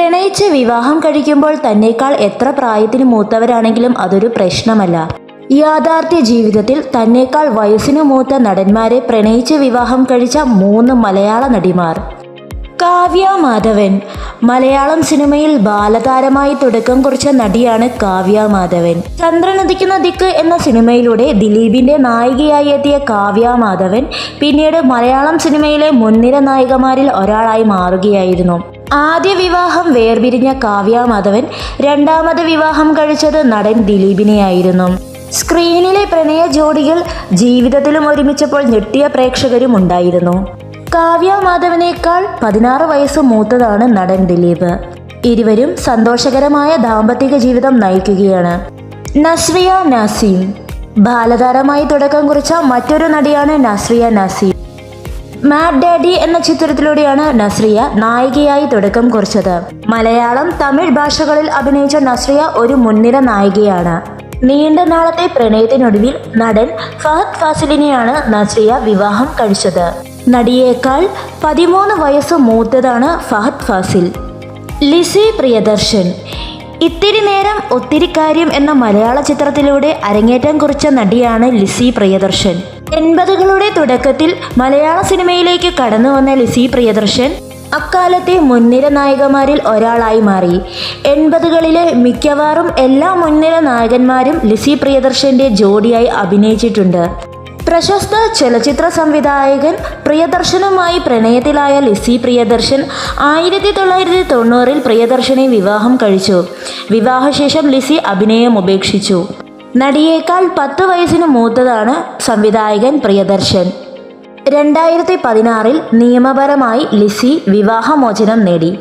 പ്രണയിച്ച് വിവാഹം കഴിക്കുമ്പോൾ തന്നേക്കാൾ എത്ര പ്രായത്തിന് മൂത്തവരാണെങ്കിലും അതൊരു പ്രശ്നമല്ല. യാഥാർത്ഥ്യ ജീവിതത്തിൽ തന്നേക്കാൾ വയസ്സിനു മൂത്ത നടന്മാരെ പ്രണയിച്ച് വിവാഹം കഴിച്ച മൂന്ന് മലയാള നടിമാർ. കാവ്യ മാധവൻ. മലയാളം സിനിമയിൽ ബാലതാരമായി തുടക്കം കുറിച്ച നടിയാണ് കാവ്യ മാധവൻ. ചന്ദ്രനുദിക്കുന്ന ദിക്ക് എന്ന സിനിമയിലൂടെ ദിലീപിന്റെ നായികയായി എത്തിയ കാവ്യ മാധവൻ പിന്നീട് മലയാളം സിനിമയിലെ മുൻനിര നായികമാരിൽ ഒരാളായി മാറുകയായിരുന്നു. ആദ്യ വിവാഹം വേർപിരിഞ്ഞ കാവ്യ മാധവൻ രണ്ടാമത് വിവാഹം കഴിച്ചത് നടൻ ദിലീപിനെയായിരുന്നു. സ്ക്രീനിലെ പ്രണയ ജോഡികൾ ജീവിതത്തിലും ഒരുമിച്ചപ്പോൾ ഞെട്ടിയ പ്രേക്ഷകരും ഉണ്ടായിരുന്നു. കാവ്യ മാധവനേക്കാൾ പതിനാറ് വയസ്സ് മൂത്തതാണ് നടൻ ദിലീപ്. ഇരുവരും സന്തോഷകരമായ ദാമ്പത്തിക ജീവിതം നയിക്കുകയാണ്. നസ്രിയ നാസിം. ബാലതാരമായി തുടക്കം കുറിച്ച മറ്റൊരു നടിയാണ് നസ്രിയ നാസീം. മാഡ് ഡാഡി എന്ന ചിത്രത്തിലൂടെയാണ് നസ്രിയ നായികയായി തുടക്കം കുറിച്ചത്. മലയാളം തമിഴ് ഭാഷകളിൽ അഭിനയിച്ച നസ്രിയ ഒരു മുൻനിര നായികയാണ്. നീണ്ട നാളത്തെ പ്രണയത്തിനൊടുവിൽ നടൻ ഫഹദ് ഫാസിലിനെയാണ് നസ്രിയ വിവാഹം കഴിച്ചത്. നടിയേക്കാൾ പതിമൂന്ന് വയസ്സ് മൂത്തതാണ് ഫഹദ് ഫാസിൽ. ലിസി പ്രിയദർശൻ ഇത്തിരി നേരം ഒത്തിരി കാര്യം എന്ന മലയാള ചിത്രത്തിലൂടെ അരങ്ങേറ്റം കുറിച്ച നടിയാണ് ലിസി പ്രിയദർശൻ. എൺപതുകളുടെ തുടക്കത്തിൽ മലയാള സിനിമയിലേക്ക് കടന്നു വന്ന ലിസി പ്രിയദർശൻ അക്കാലത്തെ മുൻനിര നായകന്മാരിൽ ഒരാളായി മാറി. എൺപതുകളിലെ മിക്കവാറും എല്ലാ മുൻനിര നായകന്മാരും ലിസി പ്രിയദർശന്റെ ജോഡിയായി അഭിനയിച്ചിട്ടുണ്ട്. പ്രശസ്ത ചലച്ചിത്ര സംവിധായകൻ പ്രിയദർശനുമായി പ്രണയത്തിലായ ലിസി പ്രിയദർശൻ ആയിരത്തി തൊള്ളായിരത്തി തൊണ്ണൂറിൽ പ്രിയദർശനെ വിവാഹം കഴിച്ചു. വിവാഹശേഷം ലിസി അഭിനയം ഉപേക്ഷിച്ചു. നടിയേക്കാൾ പത്ത് വയസ്സിന് മൂത്തതാണ് സംവിധായകൻ പ്രിയദർശൻ. രണ്ടായിരത്തി പതിനാറിൽ നിയമപരമായി ലിസി വിവാഹമോചനം നേടി.